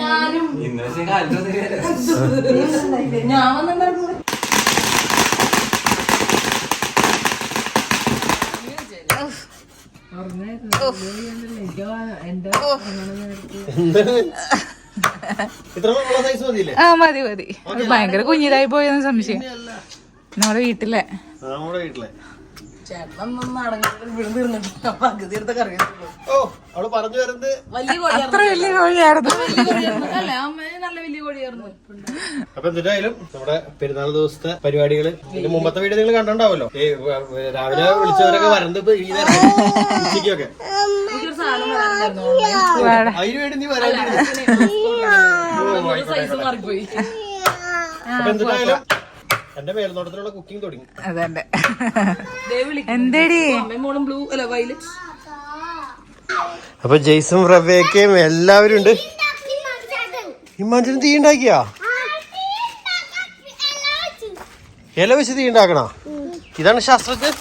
ഞാനും. ഞാൻ വന്നിട്ടുണ്ടായിരുന്നു ആ മതി മതി. ഭയങ്കര കുഞ്ഞിതായി പോയെന്ന് സംശയം. നമ്മുടെ വീട്ടിലെ. നമ്മുടെ വീട്ടിലെ. ചേട്ടനൊന്നും അടങ്ങിട്ട് ഇവിടെ തീർന്നിട്ട് പകുതി എടുത്ത കറിയുള്ളൂ ഓ അവൾ പറഞ്ഞു വരുന്നത് വലിയ അത്ര വലിയ കോഴിയായിരുന്നു. അല്ല? അമ്മ നല്ല വലിയ കോഴിയായിരുന്നു അപ്പൊ എന്തായാലും നമ്മുടെ പെരുന്നാൾ ദിവസത്തെ പരിപാടികൾ മുമ്പത്തെ വീഡിയോ നിങ്ങൾ കണ്ടുണ്ടാവല്ലോ ഈ രാവിലെ വിളിച്ചവരൊക്കെ വരുന്നത് ഇപ്പൊ ഈ നേരം. ഉച്ചയ്ക്കൊക്കെ. അതിന് വേണ്ടി നീ വരാൻ അപ്പൊ എന്തായാലും എന്റെ മേൽനോട്ടത്തിലുള്ള കുക്കിംഗ് തുടങ്ങി. അതെ ദേ വിളിക്കും. എന്തേടി? മോളും ബ്ലൂ അല്ല വയലറ്റ് അപ്പൊ ജെയ്സും റബേക്കയും എല്ലാവരും ഉണ്ട്. ഇമ്മാഞ്ചനും തീ ഉണ്ടാക്കിയാ ഇല വെച്ച് തീ ഉണ്ടാക്കണ ഇതാണ് ശാസ്ത്രജ്ഞൻ.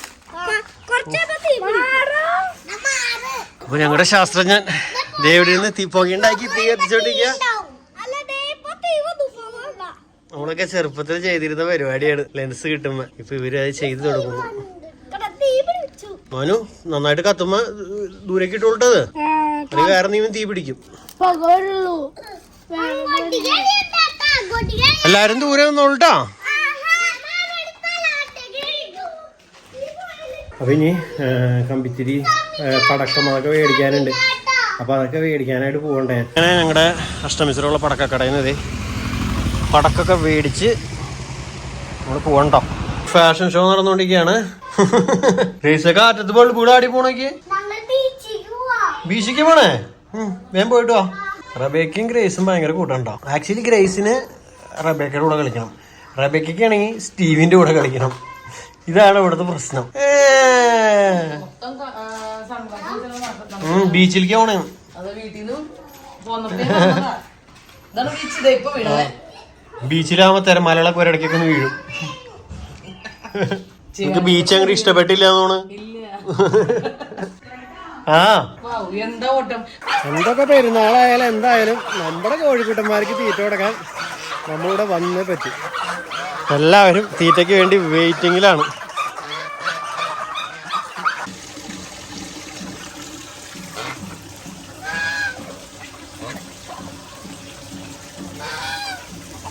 അപ്പൊ ഞങ്ങളുടെ ശാസ്ത്രജ്ഞൻ ദേവിടെ നിന്ന് തീ പുക ഉണ്ടാക്കി തീ കത്തിച്ചോണ്ടിരിക്കുക നമ്മളൊക്കെ ചെറുപ്പത്തിൽ ചെയ്തിരുന്ന പരിപാടിയാണ് ലെൻസ് കിട്ടുമ്പോ. ഇപ്പൊ ഇവർ അത് ചെയ്തു തുടങ്ങുന്നു. മനു നന്നായിട്ട് കത്തുമ്പോ ദൂരേക്ക് ഇട്ടോട്ടത് അത് വേറെ നീ തീ പിടിക്കും. എല്ലാരും ദൂരെ നിന്നോളട്ടാ അപ്പൊ ഇനി കമ്പിത്തിരി പടക്കം അതൊക്കെ മേടിക്കാനുണ്ട്. അപ്പൊ അതൊക്കെ മേടിക്കാനായിട്ട് പോകണ്ടേ. അങ്ങനെ ഞങ്ങളുടെ അഷ്ടമിശ്രമുള്ള പടക്കക്കടയിൽ നിന്ന് പടക്കൊക്കെ മേടിച്ച് നമ്മൾ പോകണ്ടോ? ഫാഷൻ ഷോ നടന്നുകൊണ്ടിരിക്കുകയാണ്. റേസൊക്കെ അറ്റത്ത് പോയി വീടാടി പോണേക്ക് ബീച്ചിക്ക് പോണേ? വേം വേഗം പോയിട്ട് വാ. റബേക്കും ഗ്രേസും ഭയങ്കര കൂട്ടണ്ടോ. ആക്ച്വലി ഗ്രേസിന് റബേക്കയുടെ കൂടെ കളിക്കണം. റബേക്കൊക്കെ ആണെങ്കിൽ സ്റ്റീവിന്റെ കൂടെ കളിക്കണം. ഇതാണ് ഇവിടുത്തെ പ്രശ്നം. ബീച്ചിലേക്ക് പോണേ. ബീച്ചിലാവുമ്പോ മലയാള ഒരിടയ്ക്കൊക്കെ ഒന്ന് വീഴും. നിങ്ങക്ക് ബീച്ച് അങ്ങനെ ഇഷ്ടപ്പെട്ടില്ല എന്നാണ് ആ. വൗ, എന്താ ഓട്ടം? എന്തൊക്കെ പെരുന്നാളായാലും എന്തായാലും നമ്മുടെ കോഴിക്കുട്ടന്മാർക്ക് തീറ്റ കൊടുക്കാൻ നമ്മളിവിടെ വന്നേ പറ്റും. എല്ലാവരും തീറ്റയ്ക്ക് വേണ്ടി വെയിറ്റിങ്ങിലാണ്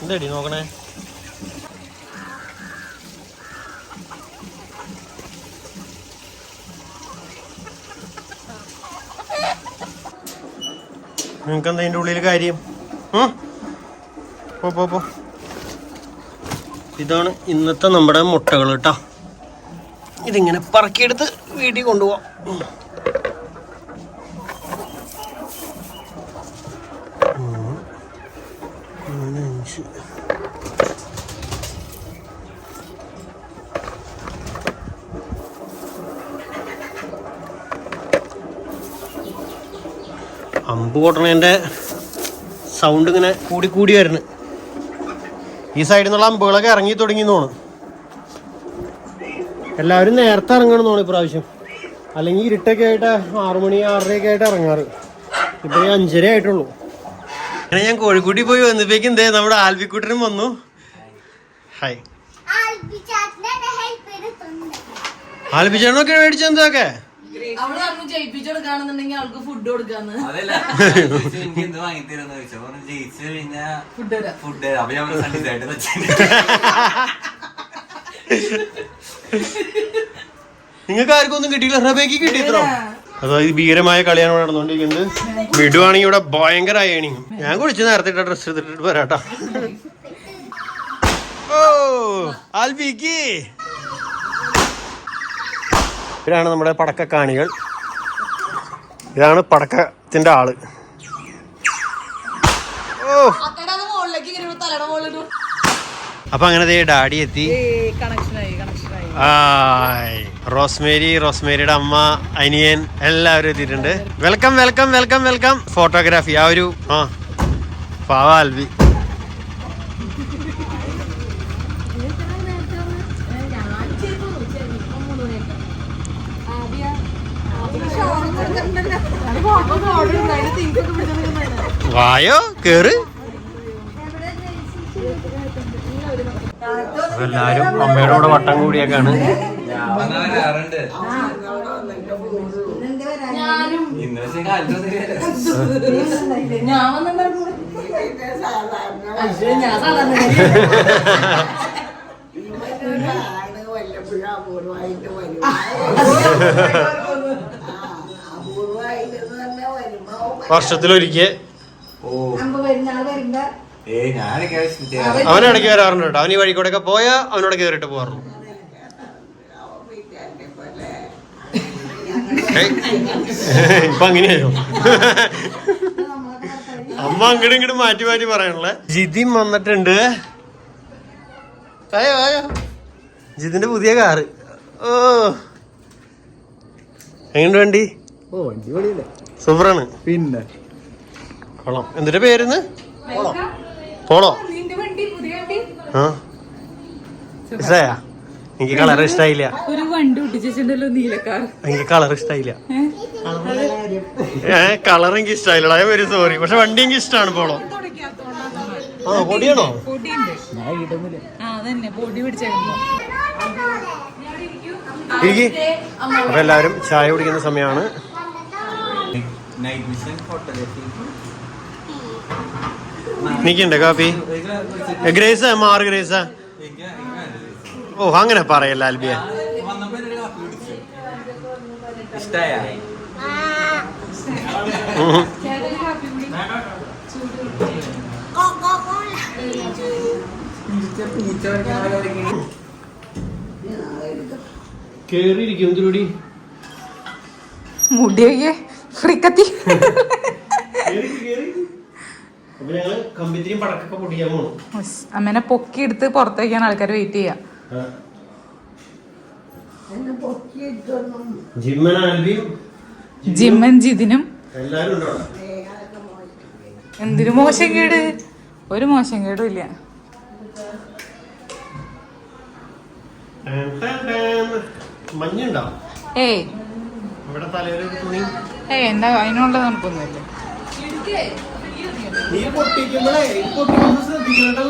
എന്താടി നോക്കണേ? നിങ്ങൾക്ക് എന്താ ഇതിന്റെ ഉള്ളിൽ കാര്യം പോ പോ ഇതാണ് ഇന്നത്തെ നമ്മുടെ മുട്ടകൾ കേട്ടോ ഇതിങ്ങനെ പറക്കിയെടുത്ത് വീട്ടിൽ കൊണ്ടുപോവാം. അഞ്ച്. അമ്പ് പൊട്ടണേന്റെ സൗണ്ട് ഇങ്ങനെ കൂടി കൂടി വരുന്നു. ഈ സൈഡിൽ നിന്നുള്ള അമ്പുകളൊക്കെ ഇറങ്ങി തുടങ്ങി തോന്നുന്നു. എല്ലാവരും നേരത്തെ ഇറങ്ങണം തോന്നുന്നു ഇപ്രാവശ്യം. അല്ലെങ്കിൽ ഇരുട്ടൊക്കെ ആയിട്ട് ആറു മണി ആറരയൊക്കെ ആയിട്ട് ഇറങ്ങാറ്. ഇപ്പൊ ഈ അഞ്ചര ആയിട്ടുള്ളൂ അങ്ങനെ ഞാൻ കോഴിക്കൂട്ടി പോയി വന്നപ്പോഴേക്കും ദേ നമ്മുടെ ആൽബിക്കുട്ടനും വന്നു. ഹായ് ആൽബിച്ചേട്ടനൊക്കെ മേടിച്ചെന്തൊക്കെ എന്തൊക്കെ നിങ്ങൾക്ക് ആർക്കും ഒന്നും കിട്ടിയില്ല റബേക്ക് കിട്ടി ഇത്ര അതായത് ഭീകരമായ കളിയാണ് ഇവിടെ നടന്നുകൊണ്ടിരിക്കുന്നത്. വിടുവാണെങ്കിൽ ഇവിടെ ഭയങ്കര അയണി ഞാൻ കുളിച്ച് നേരത്തെ ഇട്ട ഡ്രസ് എടുത്തിട്ട് വരാട്ടാ. ഓ ഇവരാണ് നമ്മുടെ പടക്ക കാണികൾ ഇതാണ് പടക്കത്തിന്റെ ആൾ. ഓ അത്തടാ മുകളിലേക്ക് ഇങ്ങനെ തലയുടെ മുകളിൽ അപ്പൊ അങ്ങനെ ദേ ഡാഡി എത്തി. റോസ്മേരി റോസ്മേരിയുടെ അമ്മ അനിയൻ എല്ലാവരും എത്തിയിട്ടുണ്ട്. Welcome welcome welcome welcome. Photography ആ ഒരു ആ പാവ ആൽബി. വായോ കേറ്. എല്ലാരും അമ്മയുടെ കൂടെ വട്ടം കൂടിയൊക്കെയാണ് വർഷത്തിലൊരിക്കൽ ഓ പെരുന്നാൾ ഇടയ്ക്ക് വരാറുണ്ട് കേട്ടോ. അവൻ ഈ വഴി കൂടെ ഒക്കെ പോയാ അവനോട് കയറിയിട്ട് പോകാറുള്ളൂ. ഇപ്പൊ അങ്ങനെയായോ? അമ്മ അങ്ങോട്ടും ഇങ്ങോട്ടും മാറ്റി മാറ്റി പറയാനുള്ള. ജിതിൻ വന്നിട്ടുണ്ട്. ആയോ ആയോ ജിതിന്റെ പുതിയ കാറ്. ഓ. എങ്ങനെയുണ്ട് വണ്ടി? ഓ വണ്ടി സൂപ്പറാണ്. പിന്നെ? കൊള്ളാം. എന്തിന്റെ പേരുന്ന്? പോളോ ആ. ഇഷ്ടായ എനിക്ക് കളർ ഇഷ്ടായില്ല. ഒരു വണ്ടി ഒട്ടിച്ചിട്ടുണ്ടല്ലോ നീലക്കാർ എനിക്ക് കളർ ഇഷ്ടായില്ല. ഏ? കളർ എനിക്ക് ഇഷ്ടായില്ല ഐ വെരി സോറി പക്ഷെ വണ്ടി എനിക്ക് ഇഷ്ടമാണ് പോളോ ആ പൊടിയാണോ? പൊടിയുണ്ട്. ആ അതന്നെ പൊടി പിടിച്ചേക്കുമ്പോ ഇരിക്കി. അപ്പൊ എല്ലാവരും ചായ കുടിക്കുന്ന സമയമാണ്. Night mission photography. എനിക്കുണ്ട് കാപ്പി? ഗ്രേസ് മാറ് ഗ്രേസ? ഓ അങ്ങനെ പറയല്ല ആൽബിയ മുടിയേ കേറിയിരിക്കും മുടിയൊക്കെ ഫ്രിക്കത്തി അപ്പൊ ഞങ്ങൾ കമ്പിത്തിരിയും പടക്കൊക്കെ പൊട്ടിക്കാൻ പോണു. അമ്മേനെ പൊക്കി എടുത്ത് പുറത്തേക്കാണ് ആൾക്കാർ വെയിറ്റ് ചെയ്യാ. ജിമ്മൻ ആൽബിയും ജിമ്മൻ ജിതിനും. എല്ലാരും ഉണ്ടോ? എന്തൊരു മോശം. കേട്? ഒരു മോശം കേടും ഇല്ല. മഞ്ഞുണ്ടോ? ഏയ്. ഇവിടെ തുണി. ഏയ് എന്താ അതിനുള്ള തണുപ്പൊന്നുമില്ല നീ പൊട്ടിക്കുമ്പോഴേ ഈ പൊട്ടിക്കുമ്പോ ശ്രദ്ധിക്കണ്ടോ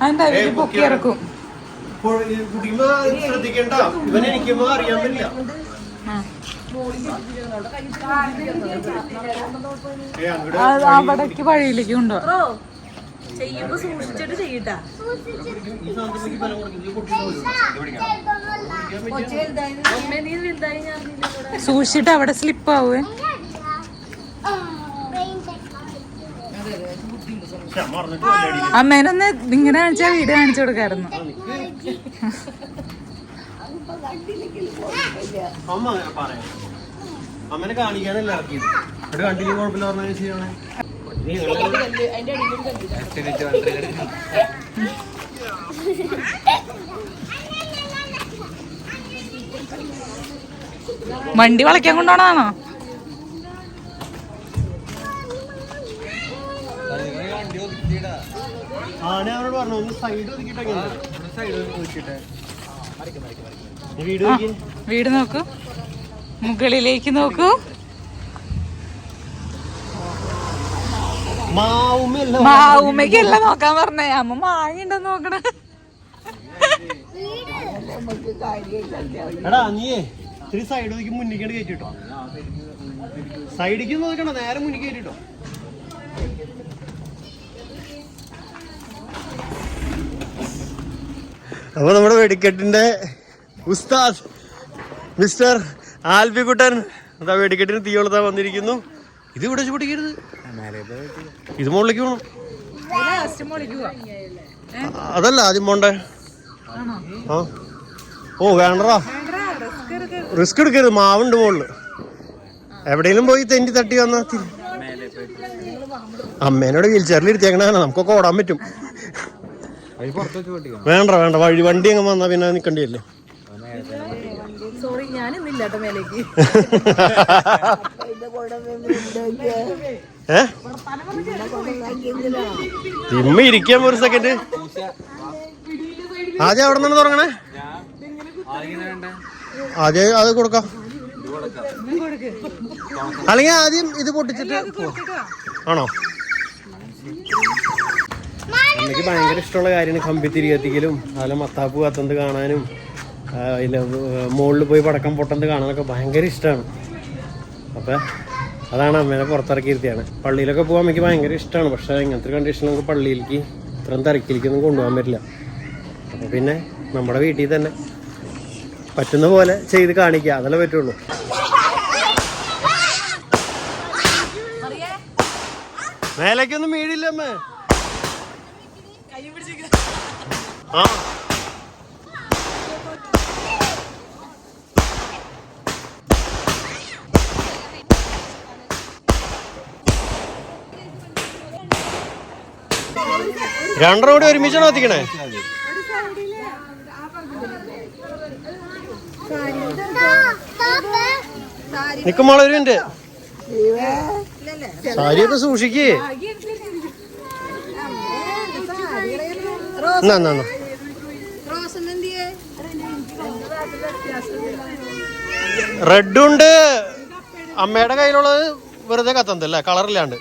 അതെന്താ അവർ പൊക്കി ഇറക്കും. കുടിക്കുമ്പോ ശ്രദ്ധിക്കണ്ട. ഇവനെ എനിക്കുമ്പോ അറിയാൻ പറ്റില്ല. ആ. ഏ, അങ്ങട് അത് അവിടേക്ക് വഴിയിലേക്ക് ചെയ്യുമ്പോ സൂക്ഷിച്ചിട്ട് ചെയ്യട്ടാ. ഈ അവിടെ സ്ലിപ്പ് കൊടുക്കും. ഇത് പൊട്ടിപ്പോകും. അമ്മേ നീ വലുതായി ഞാൻ നിന്നെ സൂക്ഷിച്ചിട്ട് അവിടെ സ്ലിപ്പ് ആവുവേ ശ്ശെ, മറന്നിട്ട് വല്ല അടി. അമ്മേനൊന്ന് ഇങ്ങനെ കാണിച്ചാ വീട് കാണിച്ചു കൊടുക്കായിരുന്നു. അമ്മനെ കാണിക്കാനല്ല ഇറക്കിയത്. ഇവിടെ കണ്ടില്ല കുഴപ്പമില്ല പറഞ്ഞാൽ ചെയ്യണേ നീ നിങ്ങൾ വണ്ടി വളയ്ക്കാൻ കൊണ്ടുപോണതാണോ? ആ ഞാൻ അവരോട് പറഞ്ഞു ഒന്ന് സൈഡ് ഒതുക്കിട്ടെ വീട് വീട് നോക്കൂ. മുകളിലേക്ക് നോക്കൂ. മാവുമ്മയ്ക്കല്ല നോക്കാൻ പറഞ്ഞേ. അമ്മ മാങ്ങയുണ്ടെന്ന് നോക്കണ? എടാ നീയേ ഇത്തിരി സൈഡ് ഒതുക്കി മുന്നിക്കേണ്ട് കയറ്റിട്ടോ. സൈഡിലേക്ക് നോക്കണോ നേരെ മുന്നിൽ കയറ്റിട്ടോ. അപ്പൊ നമ്മുടെ വെടിക്കെട്ടിന്റെ ഉസ്താദ് മിസ്റ്റർ ആൽബിക്കുട്ടൻ എന്താ വെടിക്കെട്ടിന് തീ കൊളുത്താൻ വന്നിരിക്കുന്നു. ഇത് ഇവിടെ വെച്ച് പൊട്ടിക്കരുത്. ഇത് മുകളിലേക്ക് പോകണം അതല്ല ആദ്യം പോണ്ടേ? ആ. ഓ വേണ്ടടാ. റിസ്ക് എടുക്കരുത്. മാവുണ്ട് മുകളിൽ. എവിടെയെങ്കിലും പോയി തെന്റി തട്ടി വന്നാ അമ്മേനോട് വീൽ ചെയറിൽ ഇരുത്തിയേക്കണ നമുക്കൊക്കെ ഓടാൻ പറ്റും. വേണ്ട വേണ്ട. വഴി വണ്ടി അങ്ങ് വന്നാ പിന്നെ നിക്കണ്ടിയല്ലേ? സോറി ഞാൻ ഇന്നില്ല മേലേക്ക് ഇരിക്കാൻ ഒരു സെക്കൻഡ് ആദ്യം അവിടെ നിന്ന് തുടങ്ങണേ? ആദ്യം അത് കൊടുക്കാം. അല്ലെങ്കിൽ ആദ്യം ഇത് പൊട്ടിച്ചിട്ട്. ആണോ? അമ്മയ്ക്ക് ഭയങ്കര ഇഷ്ടമുള്ള കാര്യമാണ് കമ്പിത്തിരി കത്തിക്കലും അതുപോലെ മത്താപ്പ് കത്തുന്നത് കാണാനും അതിൽ മുകളിൽ പോയി പടക്കം പൊട്ടുന്നത് കാണാനൊക്കെ ഭയങ്കര ഇഷ്ടമാണ്. അപ്പം അതാണ് അമ്മേനെ പുറത്തിറക്കിയിരുത്തിയാണ്. പള്ളിയിലൊക്കെ പോകാൻ എനിക്ക് ഭയങ്കര ഇഷ്ടമാണ് പക്ഷേ ഇങ്ങനത്തെ കണ്ടീഷനിൽ നമുക്ക് പള്ളിയിലേക്ക് ഇത്രയും തിരക്കിലേക്കൊന്നും കൊണ്ടുപോകാൻ പറ്റില്ല. അപ്പോൾ പിന്നെ നമ്മുടെ വീട്ടിൽ തന്നെ പറ്റുന്ന പോലെ ചെയ്ത് കാണിക്കുക അതല്ലേ പറ്റുള്ളൂ. മേലേക്കൊന്നും വീടില്ല അമ്മ. ആ. രണ്ടര കൂടി ഒരുമിച്ചാണ് കത്തിക്കണേ നിക്കുമ്പോൾ ഒരു മിനിറ്റ്. സാരിയൊക്കെ സൂക്ഷിക്കേ. എന്നാ എന്നാ. എന്നാ. റെഡും ഉണ്ട് അമ്മയുടെ കയ്യിലുള്ളത് വെറുതെ കത്തന്തല്ലേ കളറില്ലാണ്ട്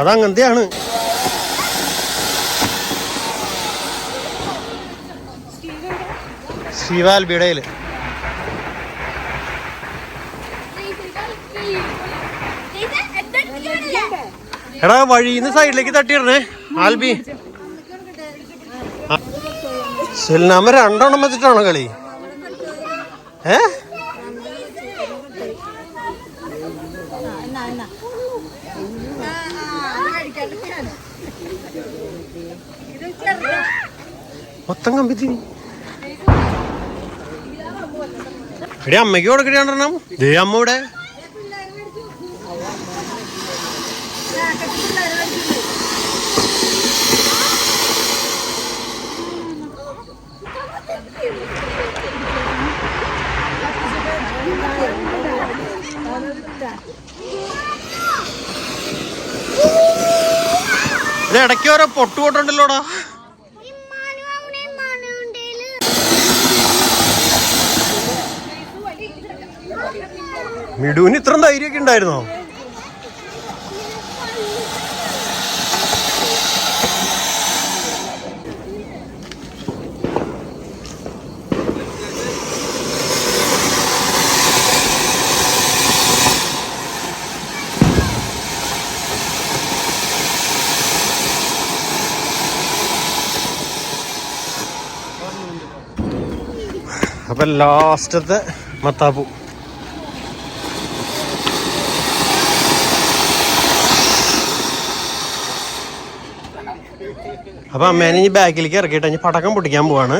അതങ്ങനത്തെയാണ്. ശിവാൽബിടയിൽ എടാ വഴിന്ന് സൈഡിലേക്ക് തട്ടിയിടണേ ആൽബി. സുൽനാമ രണ്ടെണ്ണം വെച്ചിട്ടാണോ കളി? ഏ? മൊത്തം കമ്പിത്തിരി എടി അമ്മയ്ക്ക് കൊടുക്കണം ദേ അമ്മ ഇവിടെ. ഇടയ്ക്ക് ഓരോ പൊട്ടുപോട്ടുണ്ടല്ലോടാ മിടുവിന് ഇത്ര ധൈര്യമൊക്കെ ഉണ്ടായിരുന്നോ? അപ്പൊ ലാസ്റ്റത്തെ മത്താപ്പു. അപ്പൊ അമ്മേനെ ഇനി ബാക്കിലേക്ക് ഇറക്കിയിട്ട് ഇനി പടക്കം പൊട്ടിക്കാൻ പോവാണ്.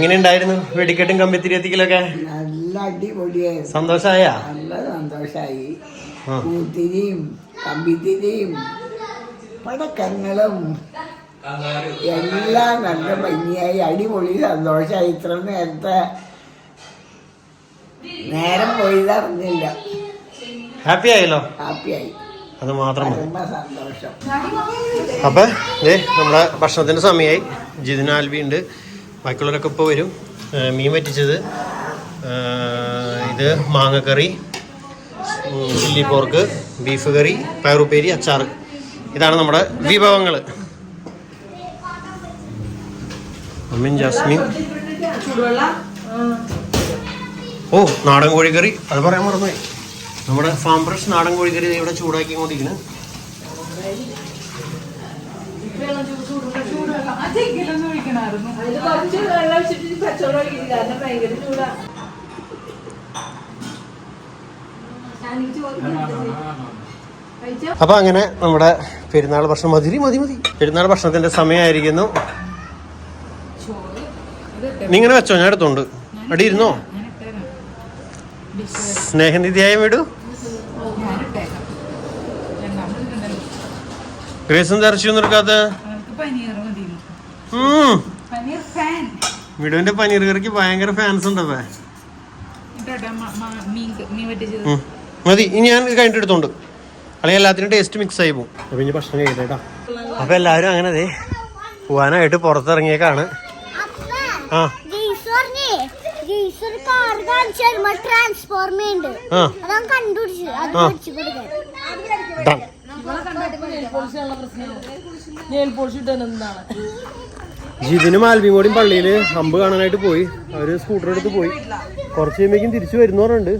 എങ്ങനെയുണ്ടായിരുന്നു വെടിക്കെട്ടും കമ്പിത്തിരി എത്തിക്കലൊക്കെ നല്ല അടിപൊളിയായിരുന്നു. സന്തോഷമായ നല്ല സന്തോഷായി. കൂത്തിരിയും പൂത്തിരിയും കമ്പിത്തിരിയും പടക്കങ്ങളും എല്ലാം നല്ല ഭംഗിയായി അടിപൊളി സന്തോഷമായി ഇത്ര നേരത്തെ നേരം പോയത് അറിഞ്ഞില്ല ഹാപ്പി ആയല്ലോ? ഹാപ്പി ആയി. അത് മാത്രം മതി. അപ്പൊ ഏ നമ്മുടെ ഭക്ഷണത്തിന്റെ സമയമായി ജിതിനാൽവി ഉണ്ട് ബാക്കിയുള്ളവരൊക്കെ ഇപ്പോൾ വരും. മീൻ പറ്റിച്ചത് ഇത് മാങ്ങക്കറി ചില്ലി പോർക്ക് ബീഫ് കറി പയറുപ്പേരി അച്ചാർ ഇതാണ് നമ്മുടെ വിഭവങ്ങൾ അമ്മിൻ ജാസ്മിൻ. ഓ നാടൻ കോഴിക്കറി. അത് പറയാൻ മറന്നു നമ്മുടെ ഫാം ഫ്രഷ് നാടൻ കോഴിക്കറി ദേ ചൂടാ അപ്പൊ അങ്ങനെ നമ്മുടെ പെരുന്നാൾ ഭക്ഷണം മതി മതി മതി. പെരുന്നാൾ ഭക്ഷണത്തിന്റെ സമയമായിരിക്കുന്നു. നീ ഇങ്ങനെ വെച്ചോ ഞാൻ എടുത്തോണ്ട്. അടിയിരുന്നോ സ്നേഹനിധിയായ വിടൂ? ഗ്രേസും ഇറച്ചിയൊന്നും എടുക്കാത്ത വീടിന്റെ പനീർ മതി. ഉം. പനീർ ഫാൻ വിടുവിന്റെ പനീർ കറിക്ക് ഭയങ്കര ഫാൻസ് ഉണ്ടപ്പേ മതി ഇനി ഞാൻ കഴിഞ്ഞിട്ടെടുത്തോണ്ട് കഴിഞ്ഞിട്ട് എടുത്തോണ്ട് അല്ലെങ്കിൽ എല്ലാത്തിനും ടേസ്റ്റ് മിക്സ് ആയി പോകും. പിന്നെ ഇനി ഭക്ഷണം കഴിക്കട്ടെ അപ്പൊ എല്ലാവരും അങ്ങനെ അതെ പോവാനായിട്ട് പുറത്തിറങ്ങിയേക്കാണ്. ആ. ട്രാൻസ്ഫോർമ ഉണ്ട്. കണ്ടുപിടിച്ചു ആൽബിയും ജിതിന് മാൽവിയും കൂടി പള്ളിയിൽ അമ്പ് കാണാനായിട്ട് പോയി. അവർ സ്കൂട്ടർ എടുത്ത് പോയി. കുറച്ച് കഴിയുമ്പോഴേക്കും തിരിച്ചു വരുന്നവരുണ്ട്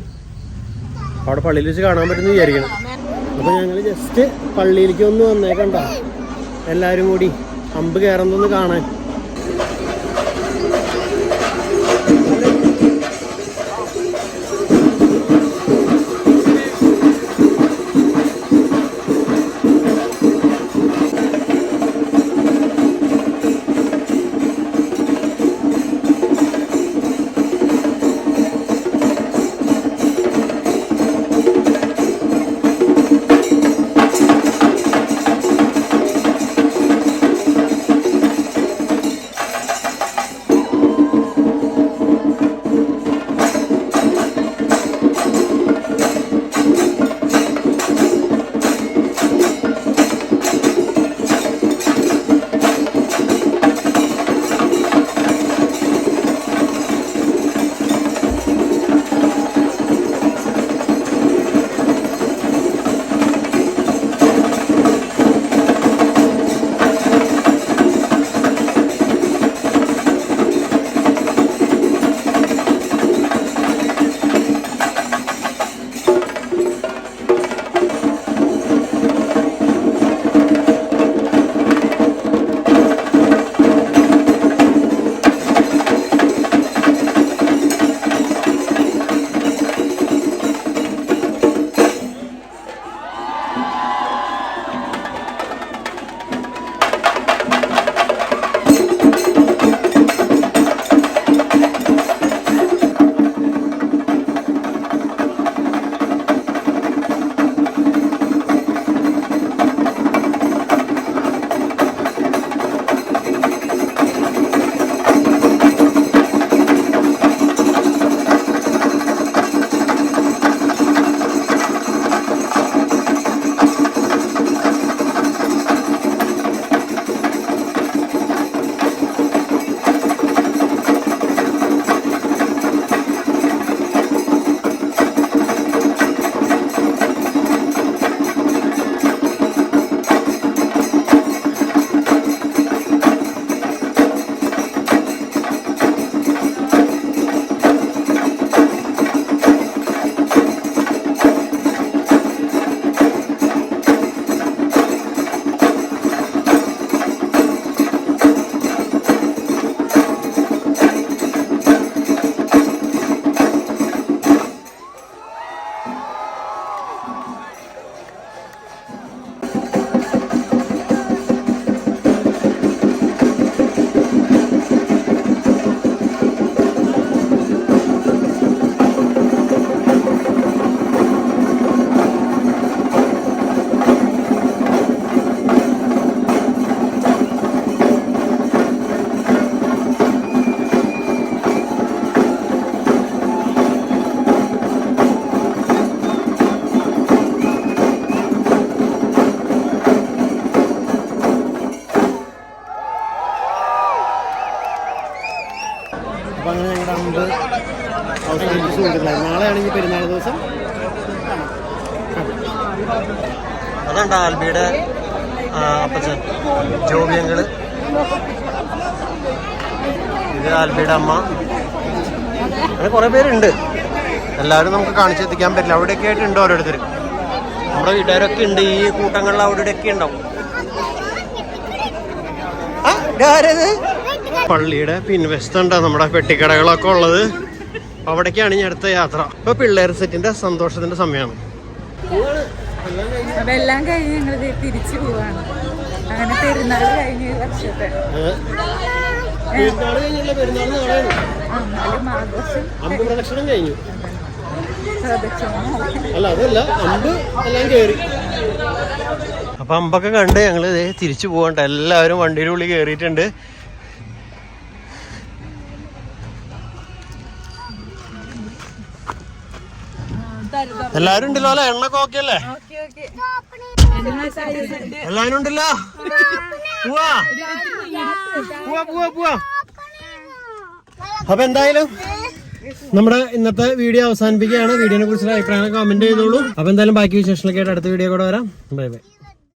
അവിടെ പള്ളിയിൽ വെച്ച് കാണാൻ പറ്റുന്ന വിചാരിക്കണം. അപ്പൊ ഞങ്ങൾ ജസ്റ്റ് പള്ളിയിലേക്ക് ഒന്ന് വന്നേക്കണ്ട. എല്ലാരും കൂടി അമ്പ് കയറുന്നൊന്ന് കാണാൻ. കൊണ്ടിരുന്നത് ഈ പെരുന്നാൾ ദിവസം. അതാണ് ആൽബിയുടെ ജോബിയങ്ങൾ ഇത് ആൽബിയുടെ അമ്മ. അങ്ങനെ കുറെ പേരുണ്ട്. എല്ലാവരും നമുക്ക് കാണിച്ചെത്തിക്കാൻ പറ്റില്ല. അവിടെയൊക്കെ ആയിട്ട് ഉണ്ട് ഓരോരുത്തർ നമ്മുടെ വീട്ടുകാരൊക്കെ ഉണ്ട്. ഈ കൂട്ടങ്ങളിൽ അവിടെ ഒക്കെ ഉണ്ടാവും? പള്ളിയുടെ പിൻവശത്തുണ്ട് നമ്മുടെ പെട്ടിക്കടകളൊക്കെ ഉള്ളത്. അവിടേക്കാണ് ഇനി അടുത്ത യാത്ര. ഇപ്പൊ പിള്ളേർ സെറ്റിന്റെ സന്തോഷത്തിന്റെ സമയമാണ്. അപ്പൊ എല്ലാം കഴിഞ്ഞ് ഞങ്ങൾ തിരിച്ചു പോവാണ്. അങ്ങനെ പെരുന്നാൾ കഴിഞ്ഞ വർഷത്തെ. പ്രദക്ഷിണം അല്ല അതല്ല. അമ്പ് എല്ലാം കയറി അപ്പൊ അമ്പൊക്കെ കണ്ട് ഞങ്ങൾ തിരിച്ചു പോകണ്ട എല്ലാവരും വണ്ടിയുടെ ഉള്ളിൽ കയറിയിട്ടുണ്ട് എല്ലാരും ഉണ്ടല്ലോ അല്ലെ? എണ്ണ അല്ലേ എല്ലാരും ഉണ്ടല്ലോ? പോവാ. പോവാ പോവാ പോവാ. അപ്പൊ എന്തായാലും നമ്മുടെ ഇന്നത്തെ വീഡിയോ അവസാനിപ്പിക്കുകയാണ്. വീഡിയോനെ കുറിച്ചുള്ള അഭിപ്രായങ്ങൾ കമന്റ് ചെയ്തോളൂ. അപ്പൊ എന്തായാലും ബാക്കി വിശേഷങ്ങളൊക്കെ ആയിട്ട് അടുത്ത വീഡിയോ കൂടെ വരാം. Bye bye.